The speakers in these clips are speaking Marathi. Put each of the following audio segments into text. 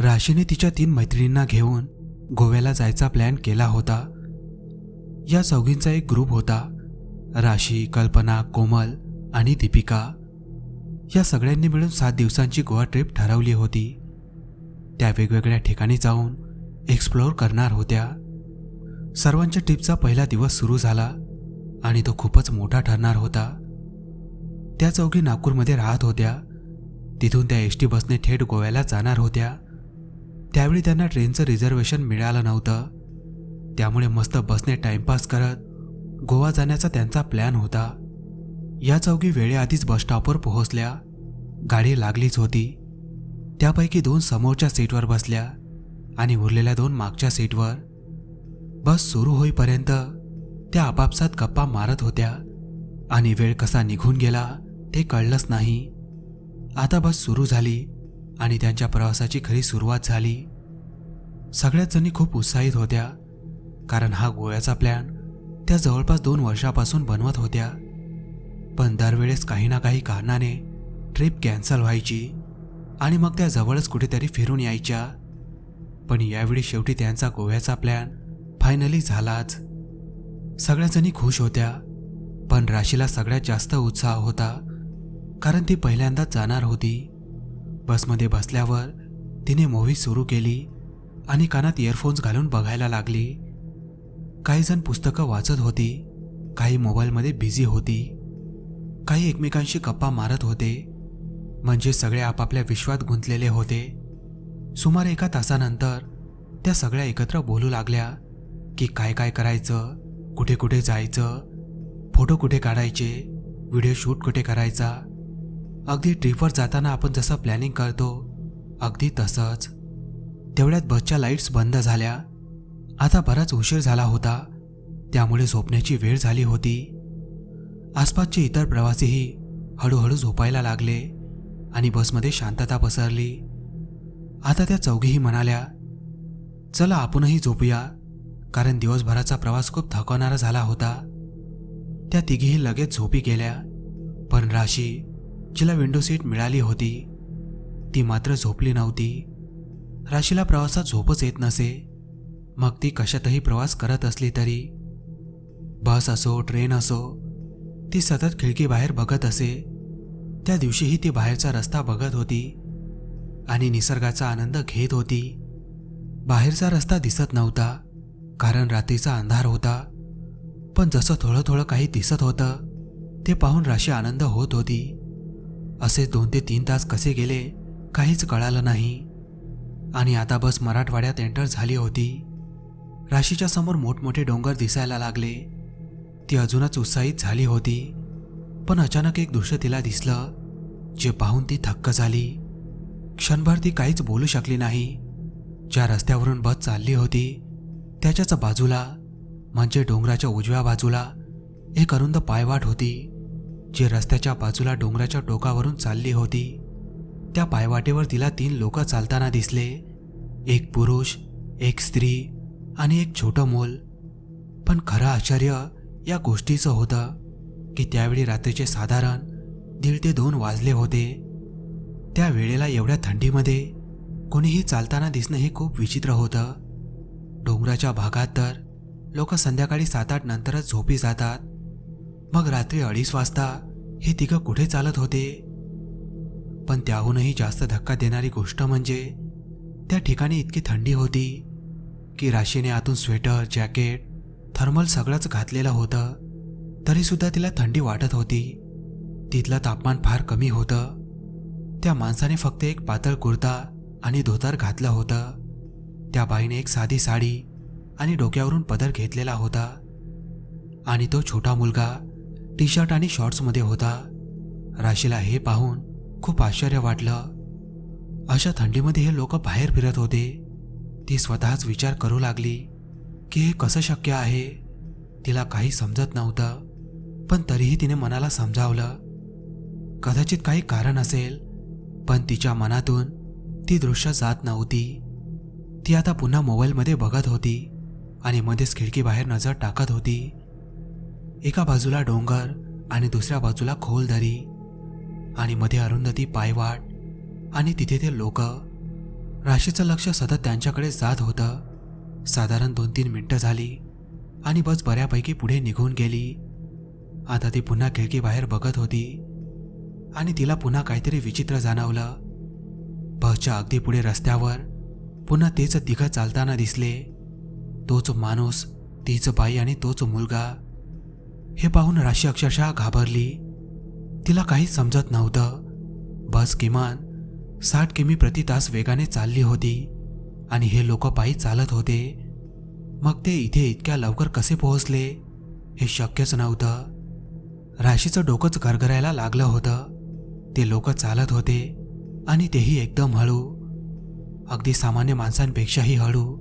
राशीने तिच्या तीन मैत्रिणींना घेऊन गोव्याला जायचा प्लॅन केला होता. या चौघींचा एक ग्रुप होता. राशी कल्पना कोमल आणि दीपिका. या सगळ्यांनी मिळून सात दिवसांची गोवा ट्रिप ठरवली होती. त्या वेगवेगळ्या ठिकाणी जाऊन एक्सप्लोअर करणार होत्या. सर्वांच्या ट्रिपचा पहिला दिवस सुरू झाला आणि तो खूपच मोठा ठरणार होता. त्या चौघी नागपूरमध्ये राहत होत्या. तिथून त्या एस टी बसने थेट गोव्याला जाणार होत्या. त्यावेळी त्यांना ट्रेनचं रिझर्वेशन मिळालं नव्हतं. त्यामुळे मस्त बसने टाइमपास करत गोवा जाण्याचा त्यांचा प्लॅन होता. या चौघी वेळेआधीच बस स्टॉपवर पोहोचल्या. गाडी लागलीच होती. त्यापैकी दोन समोरच्या सीटवर बसल्या आणि उरलेल्या दोन मागच्या सीटवर बस सुरू होईपर्यंत त्या आपापसात गप्पा मारत होत्या आणि वेळ कसा निघून गेला ते कळलंच नाही. आता बस सुरू झाली आणि त्यांच्या प्रवासाची खरी सुरुवात झाली. सगळ्याच जणी खूप उत्साहित होत्या कारण हा गोव्याचा प्लॅन त्या जवळपास दोन वर्षापासून बनवत होत्या. पण दरवेळेस काही ना काही कारणाने ट्रिप कॅन्सल व्हायची आणि मग त्या जवळच कुठेतरी फिरून यायच्या. पण यावेळी शेवटी त्यांचा गोव्याचा प्लॅन फायनली झालाच. सगळ्याजणी खुश होत्या पण राशीला सगळ्यात जास्त उत्साह होता कारण ती पहिल्यांदाच जाणार होती. बसमध्ये बसल्यावर तिने मूव्ही सुरू केली आणि कानात इयरफोन्स घालून बघायला लागली. काहीजण पुस्तकं वाचत होती काही मोबाईलमध्ये बिझी होती काही एकमेकांशी गप्पा मारत होते म्हणजे सगळे आपापल्या विश्वात गुंतलेले होते. सुमारे एका तासानंतर त्या सगळ्या एकत्र बोलू लागल्या. की काय काय करायचं कुठे कुठे जायचं फोटो कुठे काढायचे व्हिडिओ शूट कुठे करायचा. अगदी ट्रिपवर जाताना आपण जसं प्लॅनिंग करतो अगदी तसंच. तेवढ्यात बसच्या लाईट्स बंद झाल्या. आता बराच उशीर झाला होता. त्यामुळे झोपण्याची वेळ झाली होती. आसपासचे इतर प्रवासीही हळूहळू झोपायला लागले आणि बसमध्ये शांतता पसरली. आता त्या चौघीही म्हणाल्या चला आपणही झोपूया. कारण दिवसभराचा प्रवास खूप थकवणारा झाला होता. त्या तिघीही लगेच झोपी गेल्या. पण राशी जिला विंडो सीट मिळाली होती ती मात्र झोपली नव्हती. राशीला प्रवासात झोपच येत नसे. मग ती कशातही प्रवास करत असली तरी. बस असो ट्रेन असो ती सतत खिडकीबाहेर बघत असे. त्या दिवशीही ती बाहेरचा रस्ता बघत होती आणि निसर्गाचा आनंद घेत होती. बाहेरचा रस्ता दिसत नव्हता. कारण रात्रीचा अंधार होता. पण जसं थोडं थोडं काही दिसत होतं ते पाहून राशी आनंद होत होती. असे दोन ते तीन तास कसे गेले काहीच कळालं नाही. आणि आता बस मराठवाड्यात एंटर झाली होती. राशीच्या समोर मोठमोठे डोंगर दिसायला लागले. ती अजूनच उत्साहित झाली होती. पण अचानक एक दृश्य तिला दिसलं जे पाहून ती थक्क झाली. क्षणभर ती काहीच बोलू शकली नाही. ज्या रस्त्यावरून बस चालली होती त्याच्याच बाजूला म्हणजे डोंगराच्या उजव्या बाजूला एक अरुंद पायवाट होती जी रस्त्याच्या बाजूला डोंगराच्या टोकावरून चालली होती. त्या पायवाटेवर तिला तीन लोक चालताना दिसले. एक पुरुष एक स्त्री आणि एक छोटं मूल. पण खरं आश्चर्य या गोष्टीचं होतं की त्यावेळी रात्रीचे साधारण दीड ते दोन वाजले होते. त्या वेळेला एवढ्या थंडीमध्ये कोणीही चालताना दिसणं हे खूप विचित्र होतं. डोंगराच्या भागात तर लोक संध्याकाळी सात आठ नंतरच झोपी जातात. मग रात्री अडीच वाजता हे तिघं कुठे चालत होते? पण त्याहूनही जास्त धक्का देणारी गोष्ट म्हणजे त्या ठिकाणी इतकी थंडी होती की राशीने आतून स्वेटर जॅकेट थर्मल सगळंच घातलेलं होतं. तरीसुद्धा तिला थंडी वाटत होती. तिथलं तापमान फार कमी होतं. त्या माणसाने फक्त एक पातळ कुर्ता आणि धोतर घातलं होतं. त्या बाईने एक साधी साडी आणि डोक्यावरून पदर घेतलेला होता. आणि तो छोटा मुलगा टी शर्ट आणि शॉर्ट्समध्ये होता. राशीला हे पाहून खूप आश्चर्य वाटलं. अशा थंडीमध्ये हे लोक बाहेर फिरत होते. ती स्वतःच विचार करू लागली की हे कसं शक्य आहे? तिला काही समजत नव्हतं पण तरीही तिने मनाला समजावलं. कदाचित काही कारण असेल पण तिच्या मनातून ती दृश्य जात नव्हती. ती आता पुन्हा मोबाईलमध्ये बघत होती आणि मध्येच खिडकीबाहेर नजर टाकत होती. एका बाजूला डोंगर आणि दुसऱ्या बाजूला खोल दरी आणि मध्ये अरुंधती पायवाट आणि तिथे ते लोक. राशीचं लक्ष सतत त्यांच्याकडे जात होतं. साधारण दोन तीन मिनटं झाली आणि बस बऱ्यापैकी पुढे निघून गेली. आता ती पुन्हा खिडकीबाहेर बघत होती आणि तिला पुन्हा काहीतरी विचित्र जाणवलं. बसच्या अगदी पुढे रस्त्यावर पुन्हा तेच तिघं चालताना दिसले. तोच माणूस तीच बाई आणि तोच मुलगा. हे पाहून राशी अक्षरशः घाबरली. तिला काहीच समजत नव्हतं. बस किमान साठ किमी प्रति तास वेगाने चालली होती आणि हे लोक पायी चालत होते. मग ते इथे इतक्या लवकर कसे पोहोचले हे शक्यच नव्हतं. राशीचं डोकंच गरगरायला लागलं होतं. ते लोक चालत होते आणि तेही एकदम हळू. अगदी सामान्य माणसांपेक्षाही हळू.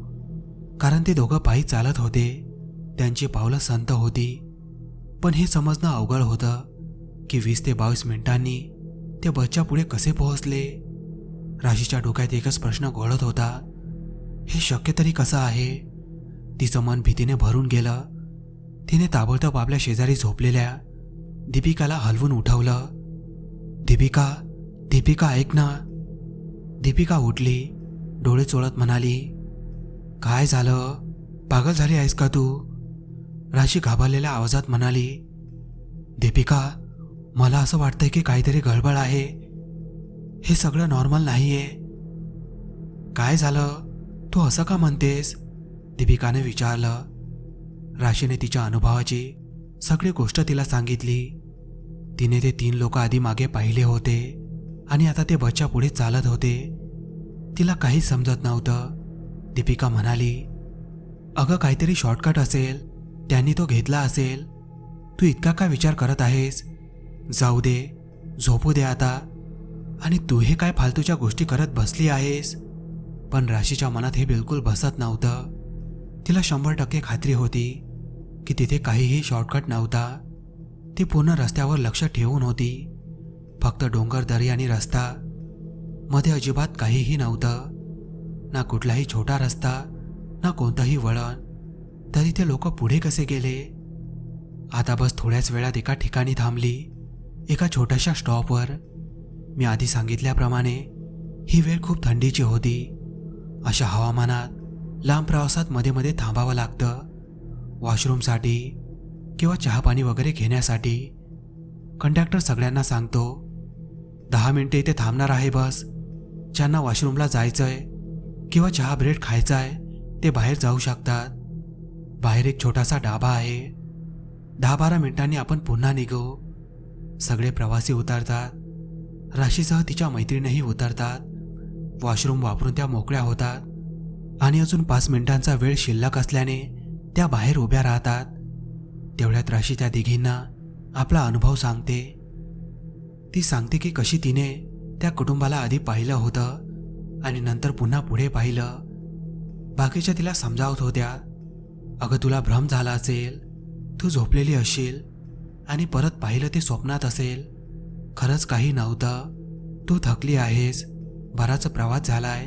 कारण ते दोघं पायी चालत होते. त्यांची पावलं संत होती. पण हे समजणं अवघड होतं की वीस ते बावीस मिनिटांनी ते बसच्या पुढे कसे पोहोचले? राशीच्या डोक्यात एकच प्रश्न घोळत होता. हे शक्य तरी कसं आहे? तिचं मन भीतीने भरून गेलं. तिने ताबडतोब आपल्या शेजारी झोपलेल्या दीपिकाला हलवून उठवलं. दीपिका दीपिका ऐक ना. दीपिका उठली. डोळे चोळत म्हणाली काय झालं? पागल झाली आहेस का तू? राशी घाबरलेल्या आवाजात म्हणाली दीपिका मला असं वाटतंय की काहीतरी गडबड आहे. हे सगळं नॉर्मल नाहीये. काय झालं? तू असं का म्हणतेस? दीपिकाने विचारलं. राशीने तिच्या अनुभवाची सगळी गोष्ट तिला सांगितली. तिने ते तीन लोक आधी मागे पाहिले होते आणि आता ते बच्चा पुढे चालत होते. तिला काहीच समजत नव्हतं. दीपिका म्हणाली अगं काहीतरी शॉर्टकट असेल. त्यांनी तो घेतला असेल. तू इतका काय विचार करत आहेस? जाऊ दे झोपू दे आता. आणि तू हे काय फालतूच्या गोष्टी करत बसली आहेस? पण राशीच्या मनात हे बिलकुल बसत नव्हतं. तिला शंभर टक्के खात्री होती की तिथे काहीही शॉर्टकट नव्हता. ती पूर्ण रस्त्यावर लक्ष ठेवून होती. फक्त डोंगर दरी आणि रस्ता मध्ये अजिबात काहीही नव्हतं. ना कुठलाही छोटा रस्ता ना कोणतंही वळण. तरी ते लोक पुढे कसे गेले? आता बस थोड्याच वेळात एका ठिकाणी थांबली एका छोट्याशा स्टॉपवर. मी आधी सांगितल्याप्रमाणे ही वेळ खूप थंडीची होती. अशा हवामानात लांब प्रवासात मध्ये मध्ये थांबावं लागतं. वॉशरूमसाठी किंवा चहापाणी वगैरे घेण्यासाठी. कंडक्टर सगळ्यांना सांगतो दहा मिनटे इथे थांबणार आहे बस. ज्यांना वॉशरूमला जायचं आहे किंवा चहा ब्रेड खायचा आहे ते बाहेर जाऊ शकतात. बाहेर एक छोटासा डाबा आहे. दहा बारा मिनिटांनी आपण पुन्हा निघू. सगळे प्रवासी उतरतात. राशीसह तिच्या मैत्रिणीही उतरतात. वॉशरूम वापरून त्या मोकळ्या होतात. आणि अजून पाच मिनिटांचा वेळ शिल्लक असल्याने त्या बाहेर उभ्या राहतात. तेवढ्यात राशी त्या दिघींना आपला अनुभव सांगते. ती सांगते की कशी तिने त्या कुटुंबाला आधी पाहिलं होतं आणि नंतर पुन्हा पुढे पाहिलं. बाकीच्या तिला समजावत होत्या अगं तुला भ्रम झाला असेल तू झोपलेली असशील आणि परत पाहिलं ते स्वप्नात असेल. खरंच काही नव्हतं. तू थकली आहेस बराच प्रवास झालाय.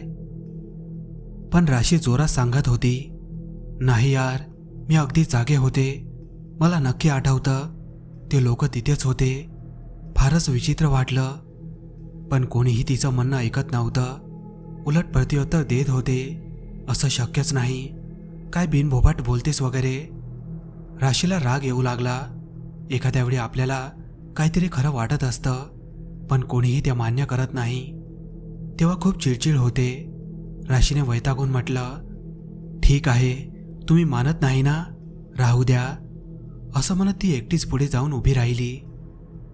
पण राशी जोरात सांगत होती नाही यार मी अगदी जागे होते. मला नक्की आठवतं ते लोक तिथेच होते. फारच विचित्र वाटलं. पण कोणीही तिचं म्हणणं ऐकत नव्हतं. उलट प्रत्युत्तर देत होते. असं शक्यच नाही. काय बिनभोबाट बोलतेस वगैरे? राशीला राग येऊ लागला. एखाद्या वेळी आपल्याला काहीतरी खरं वाटत असतं पण कोणीही ते मान्य करत नाही. तेव्हा खूप चिडचिड होते. राशीने वैतागून म्हटलं ठीक आहे तुम्ही मानत नाही ना? राहू द्या. असं म्हणत ती एकटीच पुढे जाऊन उभी राहिली.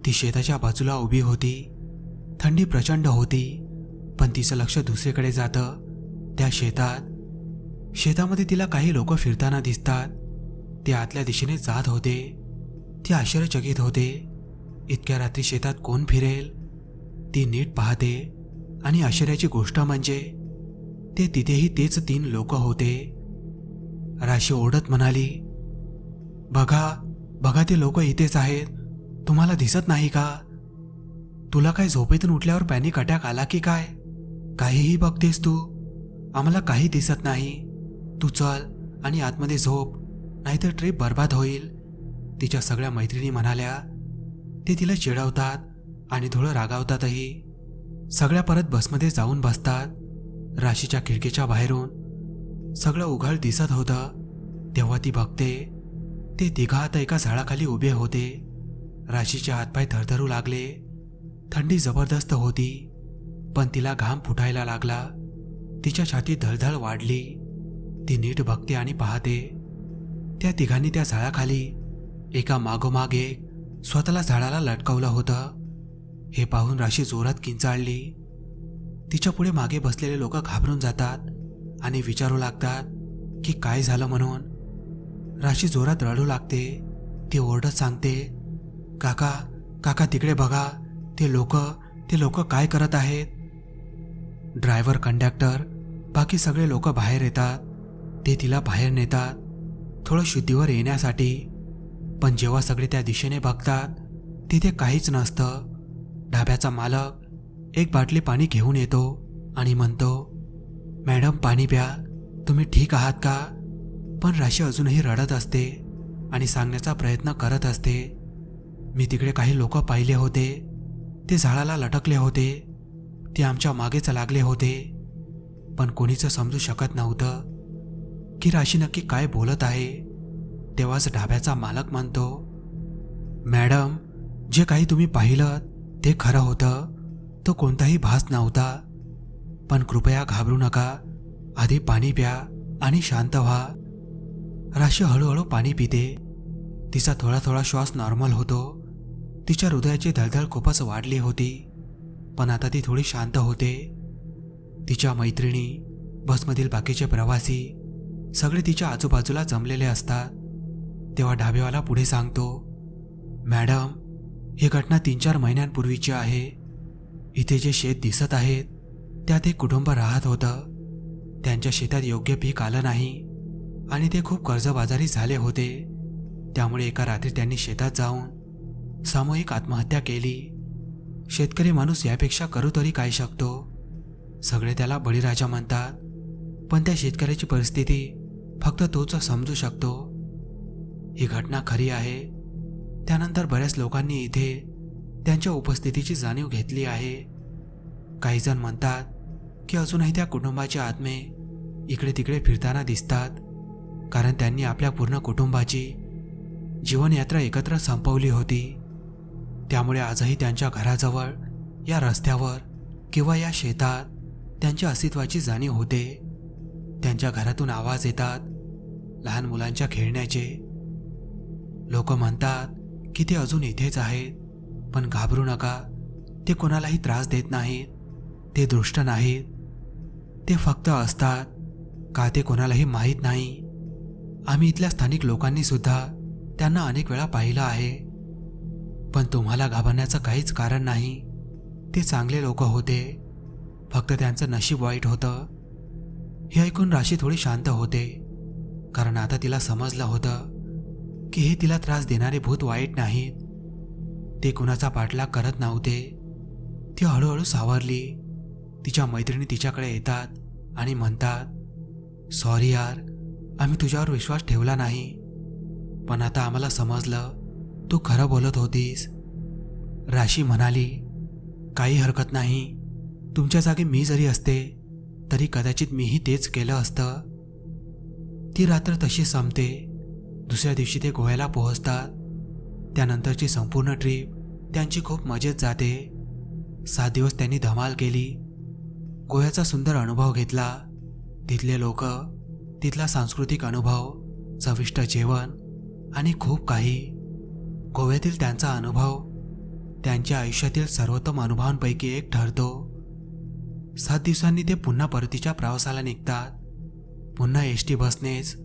ती शेताच्या बाजूला उभी होती. थंडी प्रचंड होती पण तिचं लक्ष दुसरीकडे जातं. त्या शेतात शेतामध्ये तिला काही लोक फिरताना दिसतात. ते आतल्या दिशेने जात होते. ती आश्चर्यचकित होते. इतक्या रात्री शेतात कोण फिरेल? ती नीट पाहते आणि आश्चर्याची गोष्ट म्हणजे ते तिथेही तेच तीन लोक होते. राशी ओढत म्हणाली बघा बघा ते लोक इथेच आहेत. तुम्हाला दिसत नाही का? तुला काय झोपेतून उठल्यावर पॅनिक अटॅक आला की काय? काहीही बघतेस तू. आम्हाला काही दिसत नाही. तू चल आणि आतमध्ये झोप. नाहीतर ट्रिप बर्बाद होईल. तिच्या सगळ्या मैत्रिणी म्हणाल्या. ते तिला चिडवतात आणि थोडं रागावतातही. सगळ्या परत बसमध्ये जाऊन बसतात. राशीच्या खिडकीच्या बाहेरून. सगळं उघड दिसत होतं. तेव्हा ती बघते. ते तिघा आता एका झाडाखाली उभे होते. राशीचे हातपाय थरथरू लागले. थंडी जबरदस्त होती पण तिला घाम फुटायला लागला. तिच्या छातीत धळधळ वाढली. ती नीट बघते आणि पाहते. त्या तिघांनी त्या झाडाखाली एका मागोमाग एक स्वतःला झाडाला लटकवलं होतं. हे पाहून राशी जोरात किंचाळली. तिच्या पुढे मागे बसलेले लोक घाबरून जातात आणि विचारू लागतात की काय झालं म्हणून. राशी जोरात रडू लागते. ती ओरडत सांगते काका काका तिकडे बघा. ते लोक ते लोक काय करत आहेत? ड्रायव्हर कंडक्टर बाकी सगळे लोक बाहेर येतात. ते तिला बाहेर नेतात. थोडं शुद्धीवर येण्यासाठी. पण जेव्हा सगळे त्या दिशेने बघतात तिथे काहीच नसतं. ढाब्याचा मालक एक बाटली पाणी घेऊन येतो आणि म्हणतो मॅडम पाणी प्या. तुम्ही ठीक आहात का? पण राशी अजूनही रडत असते आणि सांगण्याचा प्रयत्न करत असते. मी तिकडे काही लोक पाहिले होते. ते झाडाला लटकले होते. ते आमच्या मागेच लागले होते. पण कोणीच समजू शकत नव्हतं की राशी नक्की काय बोलत आहे. तेव्हाच ढाब्याचा मालक म्हणतो मॅडम जे काही तुम्ही पाहिलं ते खरं होतं. तो कोणताही भास नव्हता. पण कृपया घाबरू नका. आधी पाणी प्या आणि शांत व्हा. राशी हळूहळू पाणी पिते. तिचा थोडा थोडा श्वास नॉर्मल होतो. तिच्या हृदयाची धडधड खूपच वाढली होती पण आता ती थोडी शांत होते. तिच्या मैत्रिणी बसमधील बाकीचे प्रवासी सगळे तिच्या आजूबाजूला जमलेले असतात. तेव्हा ढाबेवाला पुढे सांगतो मॅडम ही घटना तीन चार महिन्यांपूर्वीची आहे. इथे जे शेत दिसत आहेत त्यात एक कुटुंब राहत होतं. त्यांच्या शेतात योग्य पीक आलं नाही आणि ते खूप कर्जबाजारी झाले होते. त्यामुळे एका रात्री त्यांनी शेतात जाऊन सामूहिक आत्महत्या केली. शेतकरी माणूस यापेक्षा करू तरी काय शकतो? सगळे त्याला बळीराजा म्हणतात. पण त्या शेतकऱ्याची परिस्थिती फक्त तोच समजू शकतो. ही घटना खरी आहे. त्यानंतर बऱ्याच लोकांनी इथे त्यांच्या उपस्थितीची जाणीव घेतली आहे. काहीजण म्हणतात की अजूनही त्या कुटुंबाचे आत्मे इकडे तिकडे फिरताना दिसतात. कारण त्यांनी आपल्या पूर्ण कुटुंबाची जीवनयात्रा एकत्र संपवली होती. त्यामुळे आजही त्यांच्या घराजवळ या रस्त्यावर किंवा या शेतात त्यांच्या अस्तित्वाची जाणीव होते. त्यांच्या घरातून आवाज येतात लहान मुलांच्या खेळण्याचे. लोक म्हणतात की ते अजून इथेच आहेत पण घाबरू नका ते कोणालाही त्रास देत नाहीत ते दृष्ट नाहीत. ते फक्त असतात का ते कोणालाही माहीत नाही. आम्ही इथल्या स्थानिक लोकांनी सुद्धा त्यांना अनेक वेळा पाहिलं आहे. पण तुम्हाला घाबरण्याचं काहीच कारण नाही. ते चांगले लोक होते. फक्त त्यांचं नशीब वाईट होतं. हे ऐकून राशी थोडी शांत होते. कारण आता तिला समजलं होतं की हे तिला त्रास देणारे भूत वाईट नाहीत. ते कुणाचा पाठलाग करत नव्हते. ती हळूहळू सावरली. तिच्या मैत्रिणी तिच्याकडे येतात आणि म्हणतात सॉरी यार आम्ही तुझ्यावर विश्वास ठेवला नाही. पण आता आम्हाला समजलं तू खरं बोलत होतीस? राशी म्हणाली काही हरकत नाही. तुमच्या जागी मी जरी असते तरी कदाचित मीही तेच केलं असतं. ती रात्र तशी संपते. दुसऱ्या दिवशी ते गोव्याला पोहोचतात. त्यानंतरची संपूर्ण ट्रीप त्यांची खूप मजेत जाते. सात दिवस त्यांनी धमाल केली. गोव्याचा सुंदर अनुभव घेतला. तिथले लोक तिथला सांस्कृतिक अनुभव चविष्ट जेवण आणि खूप काही. गोव्यातील त्यांचा अनुभव त्यांच्या आयुष्यातील सर्वोत्तम अनुभवांपैकी एक ठरतो. सात दिवसांनी ते पुन्हा परतीच्या प्रवासाला निघतात. पुन्हा एस टी बसनेच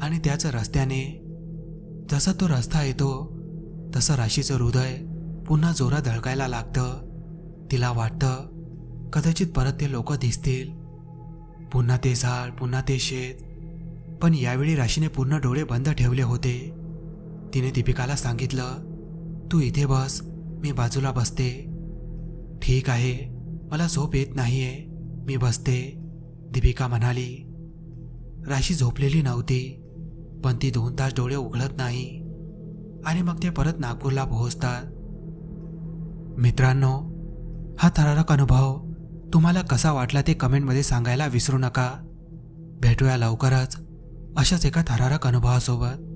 आणि त्याच रस्त्याने. जसा तो रस्ता येतो तसं राशीचं हृदय पुन्हा जोरात धडकायला लागतं. तिला वाटतं कदाचित परत ते लोक दिसतील. पुन्हा ते झाड पुन्हा ते शेत. पण यावेळी राशीने पूर्ण डोळे बंद ठेवले होते. तिने दीपिकाला सांगितलं तू इथे बस मी बाजूला बसते. ठीक आहे मला झोप येत नाहीये मी बसते दीपिका म्हणाली. राशी झोपलेली नव्हती पण ती दोन तास डोळे उघडत नाही. आणि मग ते परत नागपूरला पोहोचतात. मित्रांनो हा थरारक अनुभव तुम्हाला कसा वाटला ते कमेंटमध्ये सांगायला विसरू नका. भेटूया लवकरच अशाच एका थरारक अनुभवासोबत.